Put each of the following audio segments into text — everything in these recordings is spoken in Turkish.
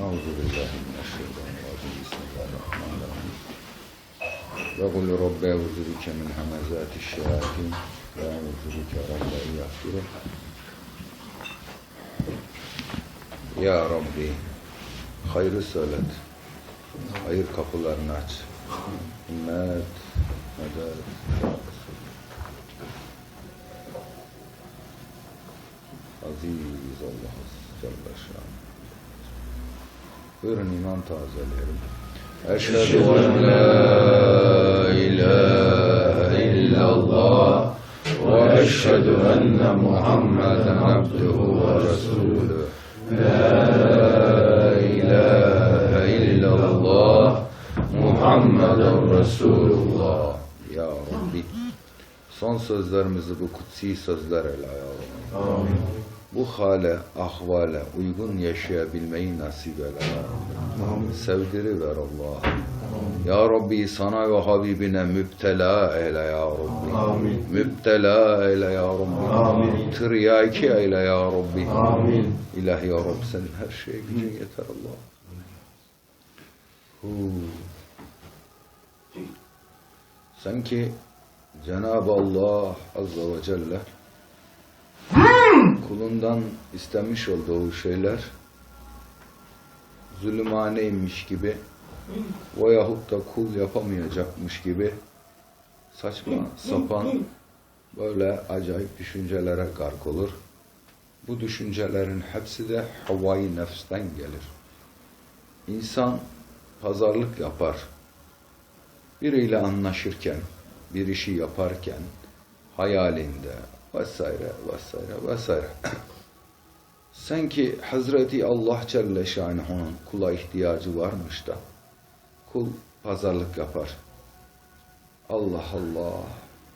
Euzubillahimineşşeytanirrahmanirrahim. Ve kul rabbe euzubike min hemezati şeyatin ve euzubike rabbe yahdire. Ya Rabbi, hayrı söylet, hayır kapılarını aç. Himmet, medet, Aziz Allah Celle Şanlı. Buyurun iman tazeleyelim. Eşhedü en la ilahe illallah ve eşhedü enne Muhammeden abduhu ve resulü. La ilahe illallah Muhammeden Resulullah. Ya Rabbi son sözlerimizi bu kutsi sözler ele alalım. Bu hale, ahvale uygun yaşayabilmeyi nasip eyle. Sevdiri ver Allah. Ya Rabbi sana ve Habibine müptela eyle ya Rabbi. Amin. Müptela eyle ya Rabbi. Amin. Tiryaki eyle ya Rabbi. Amin. İlahi ya Rabbi senin her şeye gücün yeter Allah. Hu. Sanki Cenab-ı Allah Azze ve Celle kulundan istemiş olduğu şeyler zulümaneymiş gibi veyahut da kul yapamayacakmış gibi saçma sapan böyle acayip düşüncelere gark olur. Bu düşüncelerin hepsi de havai nefsten gelir. İnsan pazarlık yapar. Biriyle anlaşırken, bir işi yaparken, hayalinde vesaire vesaire vesaire. Sanki Hazreti Allah Celle Şanuhu'nun kula ihtiyacı varmış da kul pazarlık yapar. Allah Allah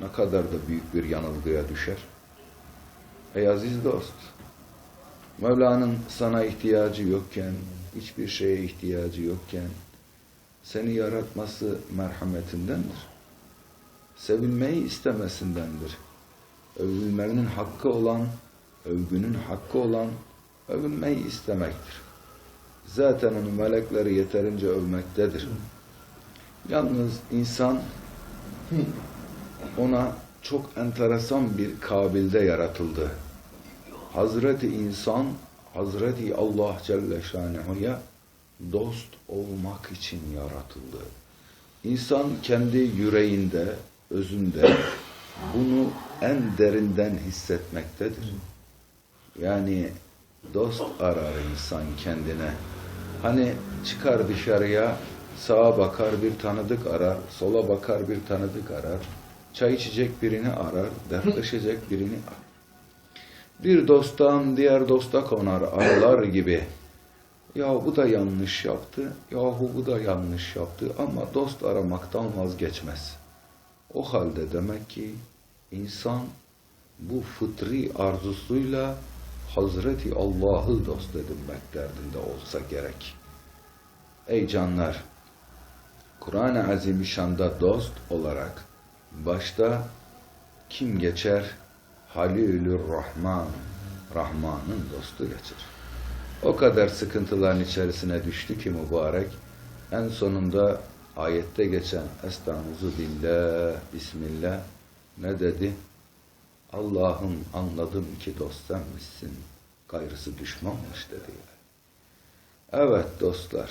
ne kadar da büyük bir yanılgıya düşer. Ey aziz dost, Mevla'nın sana ihtiyacı yokken, hiçbir şeye ihtiyacı yokken, seni yaratması merhametindendir. Sevilmeyi istemesindendir. Övülmenin hakkı olan, övgünün hakkı olan, övülmeyi istemektir. Zaten onu melekleri yeterince övmektedir. Yalnız insan ona çok enteresan bir kabilde yaratıldı. Hazreti insan, Hazreti Allah Celle Şanuhu'ya dost olmak için yaratıldı. İnsan kendi yüreğinde, özünde bunu en derinden hissetmektedir. Yani dost arar insan kendine. Hani çıkar dışarıya, sağa bakar bir tanıdık arar, sola bakar bir tanıdık arar, çay içecek birini arar, dertleşecek birini arar. Bir dosttan diğer dosta konar arılar gibi. Ya bu da yanlış yaptı, yahu bu da yanlış yaptı ama dost aramaktan vazgeçmez. O halde demek ki insan bu fıtri arzusuyla Hazreti Allah'ı dost edinmek derdinde olsa gerek. Ey canlar! Kur'an-ı Azimüşşan'da dost olarak başta kim geçer? Halilür Rahman, Rahman'ın dostu geçer. O kadar sıkıntıların içerisine düştü ki mübarek, en sonunda ayette geçen Estağuzu billah, Bismillah ne dedi? Allah'ım anladım ki dost senmişsin, gayrısı düşmanmış dedi. Evet dostlar,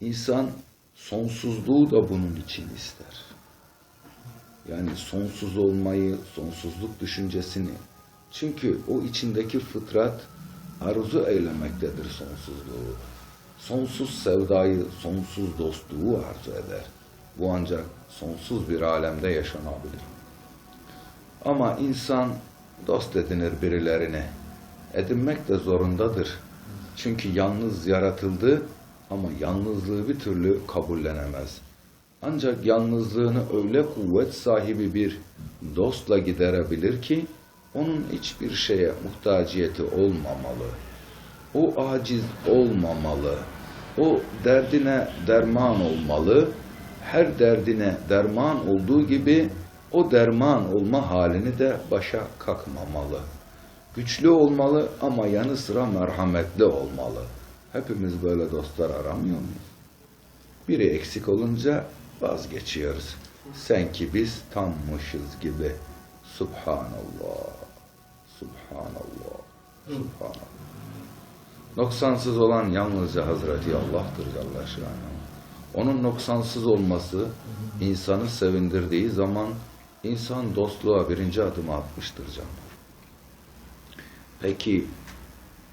insan sonsuzluğu da bunun için ister. Yani sonsuz olmayı, sonsuzluk düşüncesini. Çünkü o içindeki fıtrat arzu eylemektedir sonsuzluğu. Sonsuz sevdayı, sonsuz dostluğu arzu eder. Bu ancak sonsuz bir alemde yaşanabilir. Ama insan dost edinir birilerini. Edinmek de zorundadır. Çünkü yalnız yaratıldı ama yalnızlığı bir türlü kabullenemez. Ancak yalnızlığını öyle kuvvet sahibi bir dostla giderebilir ki onun hiçbir şeye muhtaciyeti olmamalı. O aciz olmamalı. O derdine derman olmalı. Her derdine derman olduğu gibi o derman olma halini de başa kakmamalı. Güçlü olmalı ama yanı sıra merhametli olmalı. Hepimiz böyle dostlar aramıyor muyuz? Biri eksik olunca vazgeçiyoruz. Sanki biz tammışız gibi. Subhanallah. Subhanallah. Subhanallah. Noksansız olan yalnızca Hazreti Allah'tır Celle Şanuhu. Onun noksansız olması insanı sevindirdiği zaman insan dostluğa birinci adımı atmıştır canlar. Peki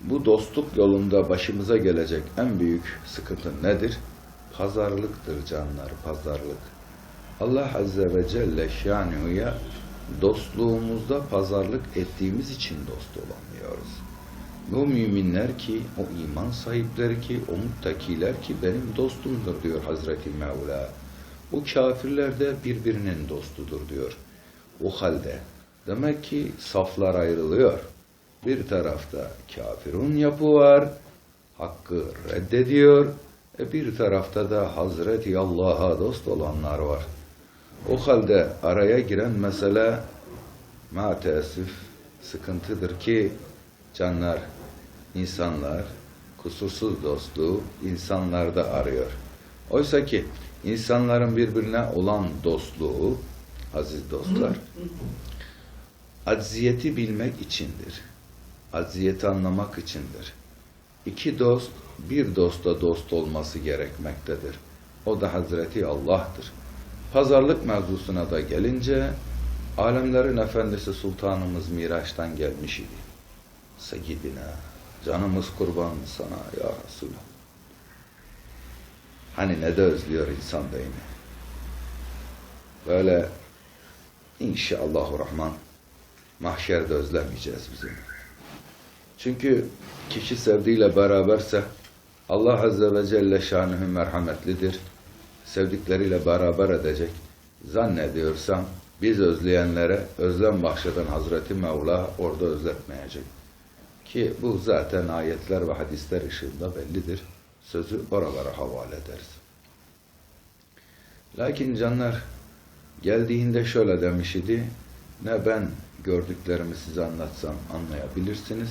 bu dostluk yolunda başımıza gelecek en büyük sıkıntı nedir? Pazarlıktır canlar, pazarlık. Allah Azze ve Celle Şanuhu'ya dostluğumuzda pazarlık ettiğimiz için dost olamıyoruz. Bu müminler ki, o iman sahipleri ki, o muttakiler ki benim dostumdur diyor Hazreti Mevla. Bu kafirler de birbirinin dostudur diyor. O halde demek ki saflar ayrılıyor. Bir tarafta kafirun yapı var, hakkı reddediyor. E bir tarafta da Hazreti Allah'a dost olanlar var. O halde araya giren mesele ma teessüf sıkıntıdır ki canlar, insanlar kusursuz dostluğu insanlarda arıyor. Oysa ki insanların birbirine olan dostluğu aziz dostlar acziyeti bilmek içindir. Acziyeti anlamak içindir. İki dost bir dosta dost olması gerekmektedir. O da Hazreti Allah'tır. Pazarlık mevzusuna da gelince alemlerin efendisi sultanımız Miraç'tan gelmiş idi. Seyyidina canımız kurban sana ya Resulallah. Hani ne de özlüyor insan mi? Böyle inşallahü rahman mahşerde özlemeyeceğiz bizim. Çünkü kişi sevdiğiyle beraberse Allah Azze ve Celle şanühü merhametlidir. Sevdikleriyle beraber edecek. Zannediyorsam biz özleyenlere özlem bahşeden Hazreti Mevla orada özletmeyecek. Ki bu zaten ayetler ve hadisler ışığında bellidir. Sözü oralara havale ederiz. Lakin canlar geldiğinde şöyle demiş idi. Ne ben gördüklerimi size anlatsam anlayabilirsiniz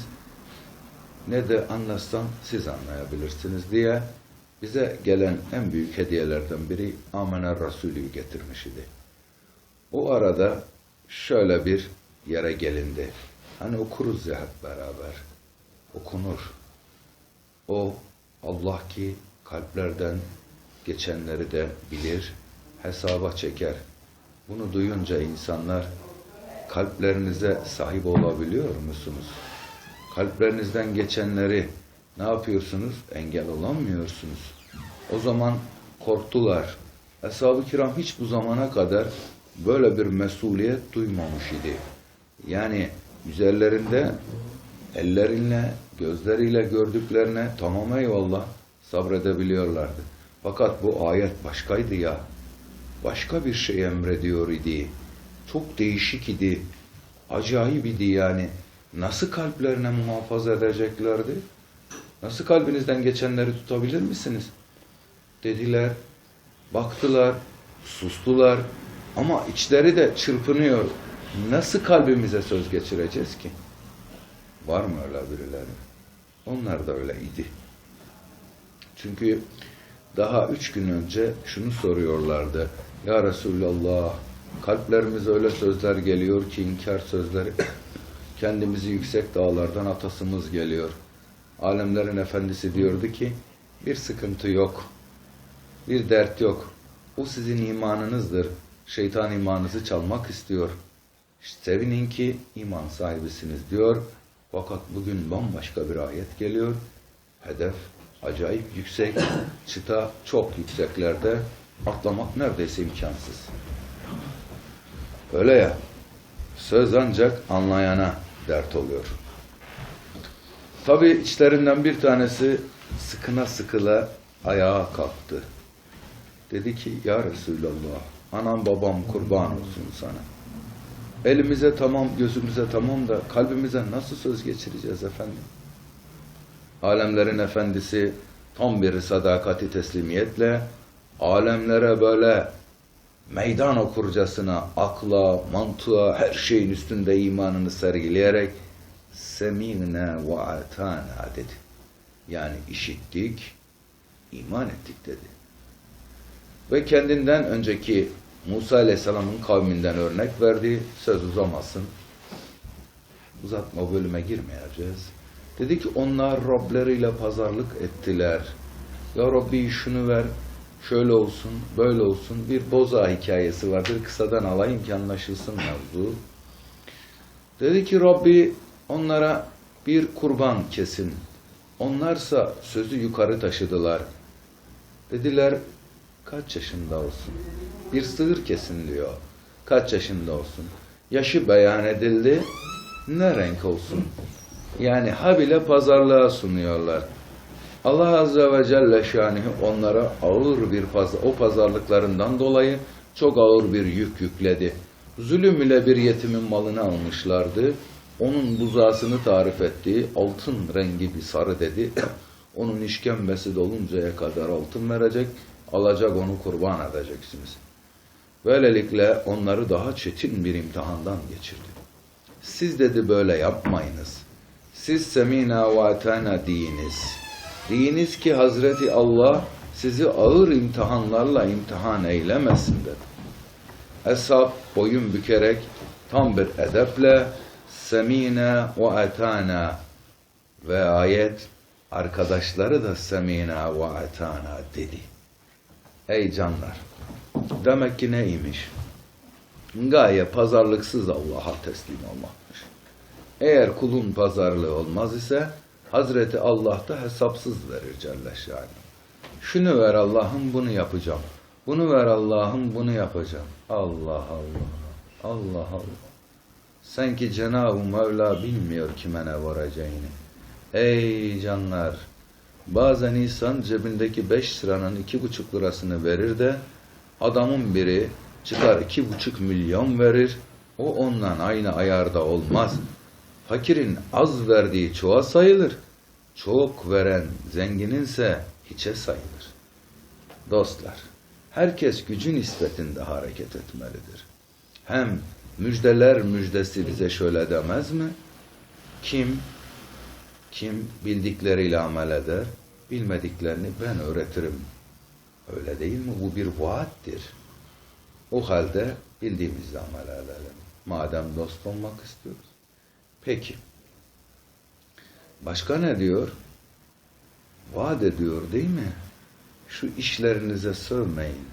ne de anlatsam siz anlayabilirsiniz diye bize gelen en büyük hediyelerden biri Amener Resulü getirmiş idi. O arada şöyle bir yere gelindi. Hani okuruz ya hep beraber. Okunur. O Allah ki kalplerden geçenleri de bilir, hesaba çeker. Bunu duyunca insanlar kalplerinize sahip olabiliyor musunuz? kalplerinizden geçenleri ne yapıyorsunuz? Engel olamıyorsunuz. O zaman korktular. Ashab-ı kiram hiç bu zamana kadar böyle bir mesuliyet duymamış idi. Yani üzerlerinde ellerinle, gözleriyle gördüklerine tamam eyvallah sabredebiliyorlardı. Fakat bu ayet başkaydı ya. Başka bir şey emrediyor idi. Çok değişik idi. Acayip idi yani nasıl kalplerine muhafaza edeceklerdi? Nasıl kalbinizden geçenleri tutabilir misiniz? Dediler, baktılar, sustular ama içleri de çırpınıyor. Nasıl kalbimize söz geçireceğiz ki? Var mı öyle birileri? Onlar da öyleydi. Çünkü daha üç gün önce şunu soruyorlardı. Ya Resulallah, kalplerimize öyle sözler geliyor ki inkar sözleri kendimizi yüksek dağlardan atasımız geliyor. Alemlerin efendisi diyordu ki bir sıkıntı yok. Bir dert yok. O sizin imanınızdır. Şeytan imanınızı çalmak istiyor. Sevinin ki iman sahibisiniz diyor. Fakat bugün bambaşka bir ayet geliyor. Hedef acayip yüksek, çıta çok yükseklerde atlamak neredeyse imkansız. Öyle ya, söz ancak anlayana dert oluyor. Tabi içlerinden bir tanesi sıkına sıkıla ayağa kalktı. Dedi ki ya Resulallah anam babam kurban olsun sana. Elimize tamam gözümüze tamam da kalbimize nasıl söz geçireceğiz efendim? Alemlerin efendisi tam bir sadakati teslimiyetle alemlere böyle meydan okurcasına akla, mantığa, her şeyin üstünde imanını sergileyerek semine ve atana dedi. Yani işittik, iman ettik dedi. Ve kendinden önceki Musa Aleyhisselam'ın kavminden örnek verdi. Söz uzamasın. Uzatma bölüme girmeyeceğiz. Dedi ki onlar Rableriyle pazarlık ettiler. Ya Rabbi şunu ver, şöyle olsun, böyle olsun. Bir boza hikayesi vardır. Kısadan alayım ki anlaşılsın mevzu. Dedi ki Rabbi onlara bir kurban kesin. Onlarsa sözü yukarı taşıdılar. Dediler kaç yaşında olsun? Bir sığır kesinliyor. Kaç yaşında olsun? Yaşı beyan edildi. Ne renk olsun? Yani habile pazarlığa sunuyorlar. Allah Azze ve Celle şanihi onlara ağır bir paz o pazarlıklarından dolayı çok ağır bir yük yükledi. Zulüm ile bir yetimin malını almışlardı. Onun buzağısını tarif etti. Altın rengi bir sarı dedi. Onun işkembesi doluncaya kadar altın verecek. Alacak onu kurban edeceksiniz. Böylelikle onları daha çetin bir imtihandan geçirdi. Siz dedi böyle yapmayınız. Siz semina ve atana. Deyiniz ki Hazreti Allah sizi ağır imtihanlarla imtihan eylemesin dedi. Eshab boyun bükerek tam bir edeple semina ve atana ve ayet arkadaşları da semina ve atana dedi. Ey canlar! Demek ki neymiş? Gaye pazarlıksız Allah'a teslim olmakmış. Eğer kulun pazarlığı olmaz ise Hazreti Allah da hesapsız verir Celle Şanı. Şunu ver Allah'ım bunu yapacağım. Bunu ver Allah'ım bunu yapacağım. Allah Allah. Allah Allah. Sanki Cenab-ı Mevla bilmiyor kime ne varacağını. Ey canlar! Bazen insan cebindeki beş liranın iki buçuk lirasını verir de adamın biri çıkar iki buçuk milyon verir. O ondan aynı ayarda olmaz. Fakirin az verdiği çoğa sayılır. Çok veren zengininse hiçe sayılır. Dostlar, herkes gücü nispetinde hareket etmelidir. Hem müjdeler müjdesi bize şöyle demez mi? Kim kim bildikleriyle amel eder, bilmediklerini ben öğretirim. Öyle değil mi? Bu bir vaattir. O halde bildiğimizle amel edelim. Madem dost olmak istiyoruz. Peki. Başka ne diyor? Vaat ediyor değil mi? Şu işlerinize sövmeyin.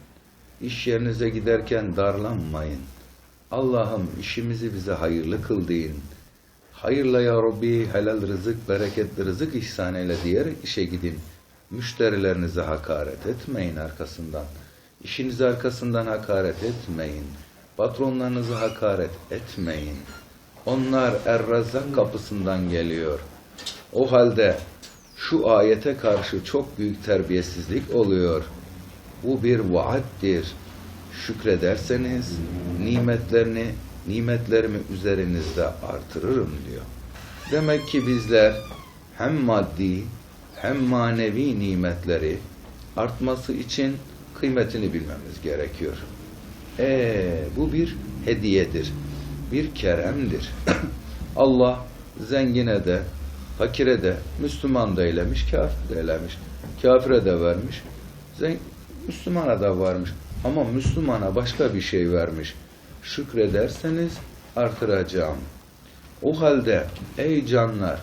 İş yerinize giderken darlanmayın. Allah'ım işimizi bize hayırlı kıl deyin. Hayırla ya Rabbi helal rızık, bereketli rızık ihsan eyle diyerek işe gidin. Müşterilerinize hakaret etmeyin arkasından. İşinizi arkasından hakaret etmeyin. Patronlarınızı hakaret etmeyin. Onlar Er-Razzak kapısından geliyor. O halde şu ayete karşı çok büyük terbiyesizlik oluyor. Bu bir vaattir. Şükrederseniz nimetlerini, nimetlerimi üzerinizde artırırım diyor. Demek ki bizler hem maddi hem manevi nimetleri artması için kıymetini bilmemiz gerekiyor. Ee, bu bir hediyedir. Bir keremdir. Allah zengine de, fakire de, Müslüman da eylemiş, kafir de eylemiş. Kafire de vermiş, Müslümana da varmış. Ama Müslümana başka bir şey vermiş. Şükrederseniz artıracağım. O halde ey canlar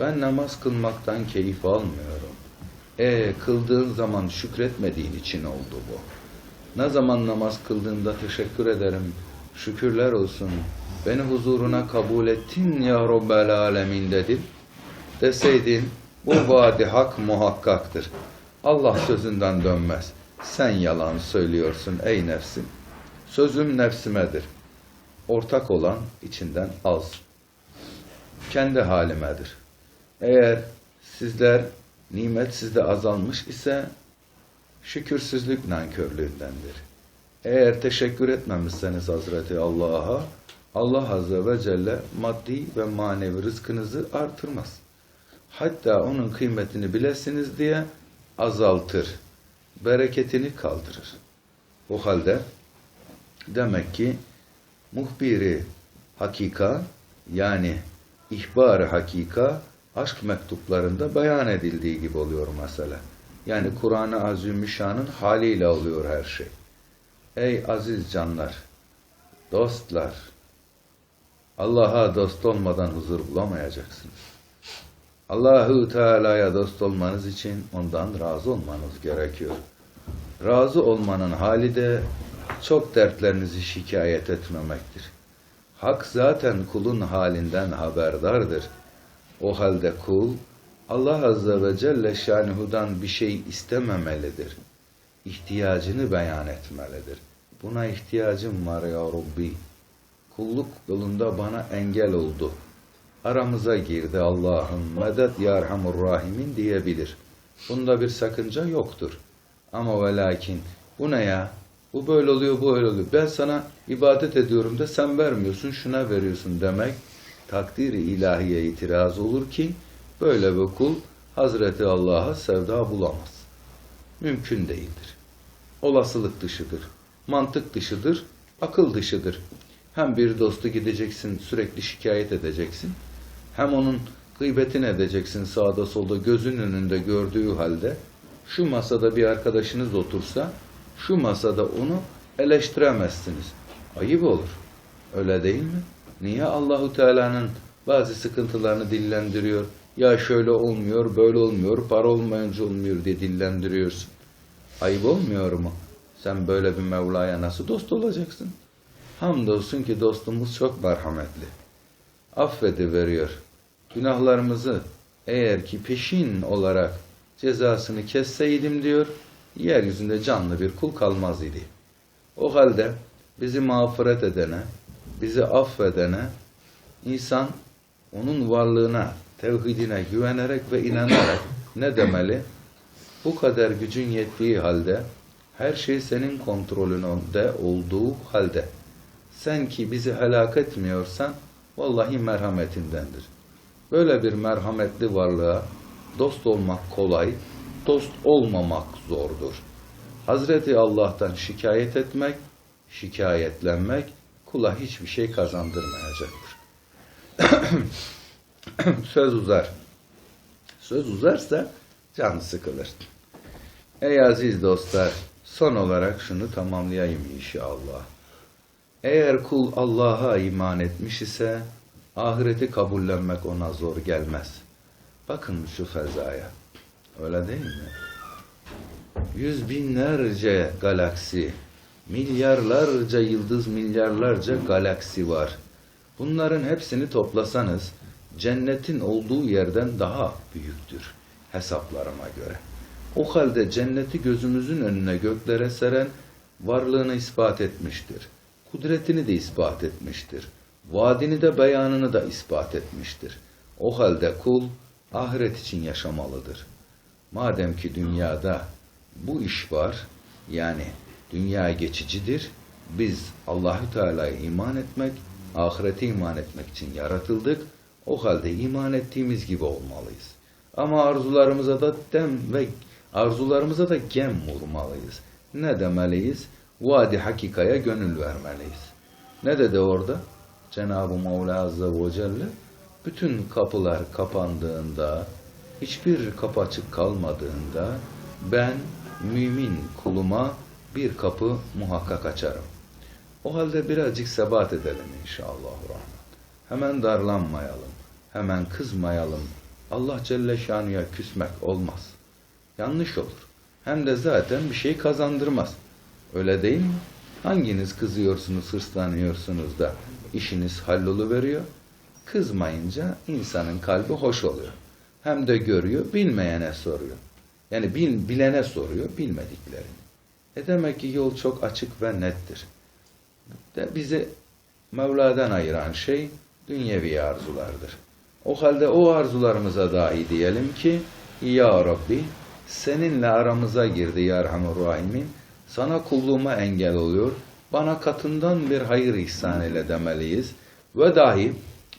ben namaz kılmaktan keyif almıyorum. E kıldığın zaman şükretmediğin için oldu bu. Ne zaman namaz kıldığında teşekkür ederim. Şükürler olsun. Beni huzuruna kabul ettin ya Rabbel Alemin dedin. Deseydin bu vaadi hak muhakkaktır. Allah sözünden dönmez. Sen yalan söylüyorsun ey nefsim. Sözüm nefsimedir. Ortak olan içinden az. Kendi halimedir. Eğer sizler nimet sizde azalmış ise şükürsüzlük nankörlüğündendir. Eğer teşekkür etmemişseniz Hazreti Allah'a Allah Azze ve Celle maddi ve manevi rızkınızı artırmaz. Hatta onun kıymetini bilesiniz diye azaltır. Bereketini kaldırır. O halde demek ki muhbiri hakika yani ihbar hakika aşk mektuplarında beyan edildiği gibi oluyor mesela. Yani Kur'an-ı Azimüşşan'ın haliyle oluyor her şey. Ey aziz canlar, dostlar, Allah'a dost olmadan huzur bulamayacaksınız. Allahu Teala'ya dost olmanız için ondan razı olmanız gerekiyor. Razı olmanın hali de çok dertlerinizi şikayet etmemektir. Hak zaten kulun halinden haberdardır. O halde kul Allah Azze ve Celle şanuhudan bir şey istememelidir. İhtiyacını beyan etmelidir. Buna ihtiyacım var ya Rabbi. Kulluk yolunda bana engel oldu. Aramıza girdi Allah'ım medet ya Rahimin diyebilir. Bunda bir sakınca yoktur. Ama ve lakin bu ne ya? Bu böyle oluyor, bu öyle oluyor. Ben sana ibadet ediyorum da sen vermiyorsun, şuna veriyorsun demek takdiri ilahiye itiraz olur ki böyle bir kul Hazreti Allah'a sevda bulamaz. Mümkün değildir. Olasılık dışıdır. Mantık dışıdır. Akıl dışıdır. Hem bir dostu gideceksin sürekli şikayet edeceksin. Hem onun gıybetini edeceksin sağda solda gözün önünde gördüğü halde şu masada bir arkadaşınız otursa şu masada onu eleştiremezsiniz. Ayıp olur. Öyle değil mi? Niye Allahu Teala'nın bazı sıkıntılarını dillendiriyor? Ya şöyle olmuyor, böyle olmuyor, para olmayınca olmuyor diye dillendiriyorsun. Ayıp olmuyor mu? Sen böyle bir Mevla'ya nasıl dost olacaksın? Hamdolsun ki dostumuz çok merhametli. Affediveriyor. Günahlarımızı eğer ki peşin olarak cezasını kesseydim diyor, yeryüzünde canlı bir kul kalmaz idi. O halde bizi mağfiret edene, bizi affedene, insan onun varlığına, tevhidine güvenerek ve inanarak ne demeli? Bu kadar gücün yettiği halde, her şey senin kontrolünde olduğu halde, sen ki bizi helak etmiyorsan, vallahi merhametindendir. Böyle bir merhametli varlığa dost olmak kolay, dost olmamak zordur. Hazreti Allah'tan şikayet etmek, şikayetlenmek kula hiçbir şey kazandırmayacaktır. Söz uzar. Söz uzarsa can sıkılır. Ey aziz dostlar, son olarak şunu tamamlayayım inşallah. Eğer kul Allah'a iman etmiş ise ahireti kabullenmek ona zor gelmez. Bakın şu fezaya. Öyle değil mi? Yüz binlerce galaksi, milyarlarca yıldız, milyarlarca galaksi var. Bunların hepsini toplasanız cennetin olduğu yerden daha büyüktür hesaplarıma göre. O halde cenneti gözümüzün önüne göklere seren varlığını ispat etmiştir. Kudretini de ispat etmiştir. Vaadini de beyanını da ispat etmiştir. O halde kul ahiret için yaşamalıdır. Madem ki dünyada bu iş var, yani dünya geçicidir, biz Allahü Teala'ya iman etmek, ahirete iman etmek için yaratıldık. O halde iman ettiğimiz gibi olmalıyız. Ama arzularımıza da dem ve arzularımıza da gem vurmalıyız. Ne demeliyiz? Vadi hakikaya gönül vermeliyiz. Ne dedi orada? Cenab-ı Mevla Azze ve Celle bütün kapılar kapandığında, hiçbir kapı açık kalmadığında ben mümin kuluma bir kapı muhakkak açarım. O halde birazcık sebat edelim inşallah. Hemen darlanmayalım, hemen kızmayalım. Allah Celle Şanu'ya küsmek olmaz. Yanlış olur. Hem de zaten bir şey kazandırmaz. Öyle değil mi? Hanginiz kızıyorsunuz, hırslanıyorsunuz da işiniz halloluveriyor? Kızmayınca insanın kalbi hoş oluyor. Hem de görüyor, bilmeyene soruyor. Yani bil, bilene soruyor, bilmediklerini. E demek ki yol çok açık ve nettir. De bizi Mevla'dan ayıran şey dünyevi arzulardır. O halde o arzularımıza dahi diyelim ki Ya Rabbi seninle aramıza girdi Ya Rahimin. Sana kulluğuma engel oluyor. Bana katından bir hayır ihsan ile demeliyiz. Ve dahi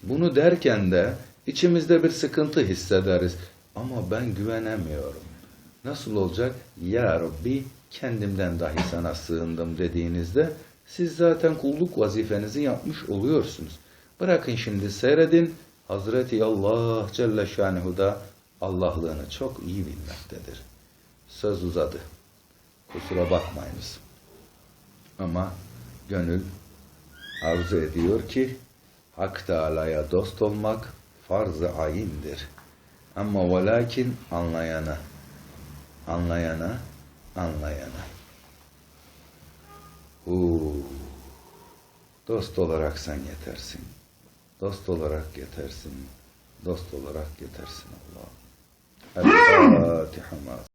bunu derken de içimizde bir sıkıntı hissederiz. Ama ben güvenemiyorum. Nasıl olacak? Ya Rabbi kendimden dahi sana sığındım dediğinizde siz zaten kulluk vazifenizi yapmış oluyorsunuz. Bırakın şimdi seyredin Hazreti Allah Celle Şanuhu da Allah'lığını çok iyi bilmektedir. Söz uzadı. Kusura bakmayınız. Ama gönül arzu ediyor ki Hak Teala'ya dost olmak farz-ı ayindir. Ama ve lakin anlayana, anlayana, anlayana. Huu. Dost olarak sen yetersin. Dost olarak yetersin. Dost olarak yetersin Allah. El-Fatiha.